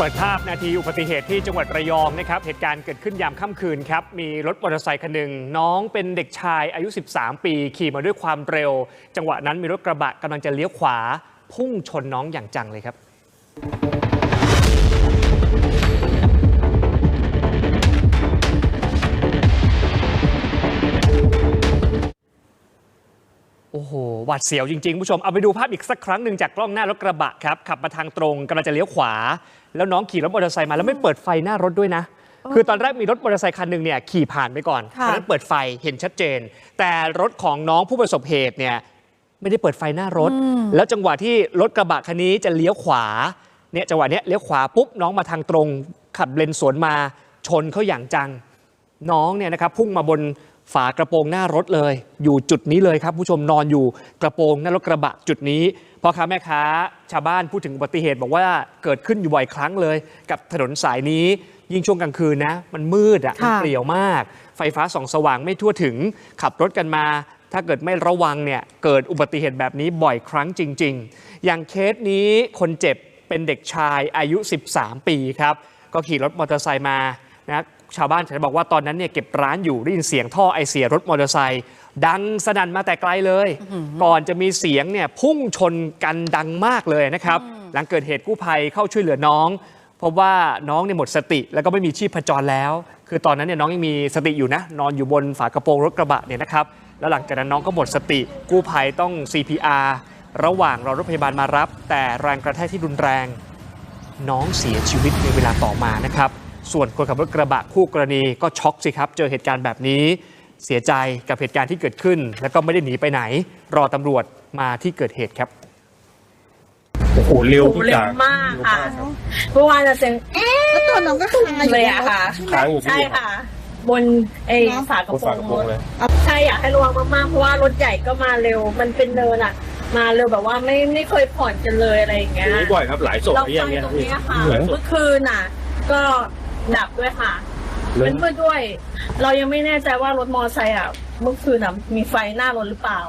เปิดภาพนาทีอุบัติเหตุที่จังหวัดระยองนะครับ เหตุการณ์เกิดขึ้นยามค่ำคืนครับ มีรถมอเตอร์ไซค์คันหนึ่งน้องเป็นเด็กชายอายุ 13 ปี ขี่มาด้วยความเร็ว จังหวะนั้นมีรถกระบะกำลังจะเลี้ยวขวา พุ่งชนน้องอย่างจังเลยครับ หหวาดเสียวจริงๆคุณผู้ชมเอาไปดูภาพอีกสักครั้งหนึ่งจากกล้องหน้ารถกระบะครับขับมาทางตรงกำลังจะเลี้ยวขวา แล้วน้องขี่รถมอเตอร์ไซค์มาแล้วไม่เปิดไฟหน้ารถด้วยนะ คือตอนแรกมีรถมอเตอร์ไซค์คันหนึ่งเนี่ยขี่ผ่านไปก่อนค่ะตอนนั้นเปิดไฟเห็นชัดเจน แต่รถของน้องผู้ประสบเหตุเนี่ยไม่ได้เปิดไฟหน้ารถ แล้วจังหวะที่รถกระบะคันนี้จะเลี้ยวขวาเนี่ยจังหวะเนี้ยเลี้ยวขวาปุ๊บน้องมาทางตรง ขับเลนสวนมาชนเขาอย่างจัง น้องเนี่ยนะครับพุ่งมาบนฝากระโปรงหน้ารถเลย อยู่จุดนี้เลยครับ ผู้ชมนอนอยู่กระโปรงหน้ารถกระบะจุดนี้พ่อค้าแม่ค้าชาวบ้านพูดถึงอุบัติเหตุบอกว่าเกิดขึ้นอยู่บ่อยครั้งเลย กับถนนสายนี้ ยิ่งช่วงกลางคืนนะ มันมืดอะ่ะมันค่ะเปลี่ยวมาก ไฟฟ้าส่องสว่างไม่ทั่วถึงขับรถกันมา ถ้าเกิดไม่ระวังเนี่ยเกิดอุบัติเหตุแบบนี้บ่อยครั้งจริง ๆ อย่างเคสนี้คนเจ็บเป็นเด็กชายอายุ 13 ปีครับก็ขี่รถมอเตอร์ไซค์มา นะชาวบ้านฉันบอกว่าตอนนั้นเนี่ยเก็บร้านอยู่ได้ยินเสียงท่อไอเสียรถมอเตอร์ไซค์ดังสนั่นมาแต่ไกลเลย ก่อนจะมีเสียงเนี่ยพุ่งชนกันดังมากเลยนะครับ หลังเกิดเหตุกู้ภัยเข้าช่วยเหลือน้องพบว่าน้องเนี่ยหมดสติ แล้วก็ไม่มีชีพจรแล้ว คือตอนนั้นเนี่ยน้องยังมีสติอยู่นะ นอนอยู่บนฝากระโปรงรถกระบะเนี่ยนะครับ แล้วหลังจากนั้นน้องก็หมดสติ กู้ภัยต้อง CPR ระหว่างรอรถพยาบาลมารับ แต่แรงกระแทกที่รุนแรง น้องเสียชีวิตในเวลาต่อมานะครับ ส่วนคนขับรถกระบะคู่กรณีก็ช็อกสิครับ เจอเหตุการณ์แบบนี้ เสียใจกับเหตุการณ์ที่เกิดขึ้น แล้วก็ไม่ได้หนีไปไหน รอตำรวจมาที่เกิดเหตุครับโอ้โหเร็วโอ้โหทุกอเร็วย่างมากเร็วค่ะมากครับเมื่อวานจะเซ็นเอ๊ะแล้วตัวน้องก็ค้างอยู่เลยในอะรถค่ะใช่ไหมค้างอยู่ใช่ที่ค่ะ บนไอ้เนอะฝากระบนโปรฝางกระโปรงเลยใช่อยากให้ระวังมากๆเพราะว่ารถใหญ่ก็มาเร็ว มันเป็นเนินอะมาเร็วแบบว่าไม่ไม่เคยผ่อนกันเลยอะไรอย่างเงี้ย นี่บ่อยครับหลายศพเราอะไรอไฟย่างเงี้ยตรงเนี้ยค่ะเหมือนเมื่อคืนน่ะ ก็ ดับด้วยค่ะเรื่เป็อนงมืดด้วย เรายังไม่แน่ใจว่ารถมอเตอร์ไซค์อะเมื่อคืนน่ะมีไฟหน้ารถหรือเปล่า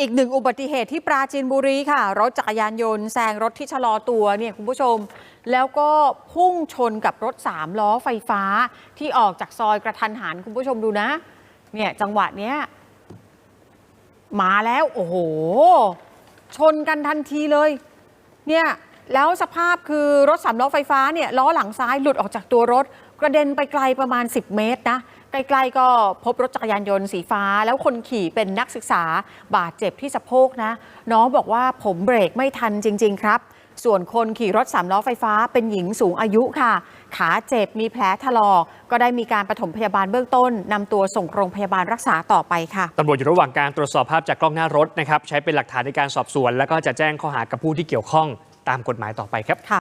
อีกหนึ่งอุบัติเหตุที่ปราจีนบุรีค่ะ รถจักรยานยนต์แซงรถที่ชะลอตัวเนี่ยคุณผู้ชม แล้วก็พุ่งชนกับรถสามล้อไฟฟ้าที่ออกจากซอยกระทันหันคุณผู้ชมดูนะ เนี่ยจังหวะเนี้ยมาแล้ว โอ้โห ชนกันทันทีเลย เนี่ย แล้วสภาพคือรถสามล้อไฟฟ้าเนี่ยล้อหลังซ้ายหลุดออกจากตัวรถ กระเด็นไปไกลประมาณ 10 เมตรนะใกล้ๆก็พบรถจักรยานยนต์สีฟ้า แล้วคนขี่เป็นนักศึกษาบาดเจ็บที่สะโพกนะ น้องบอกว่าผมเบรกไม่ทันจริง ๆ ครับ ส่วนคนขี่รถสามล้อไฟฟ้าเป็นหญิงสูงอายุค่ะ ขาเจ็บมีแผลถลอก ก็ได้มีการปฐมพยาบาลเบื้องต้นนำตัวส่งโรงพยาบาลรักษาต่อไปค่ะตำรวจอยู่ระหว่างการตรวจสอบภาพจากกล้องหน้ารถนะครับใช้เป็นหลักฐานในการสอบสวน แล้วก็จะแจ้งข้อหากับผู้ที่เกี่ยวข้อง ตามกฎหมายต่อไปครับค่ะ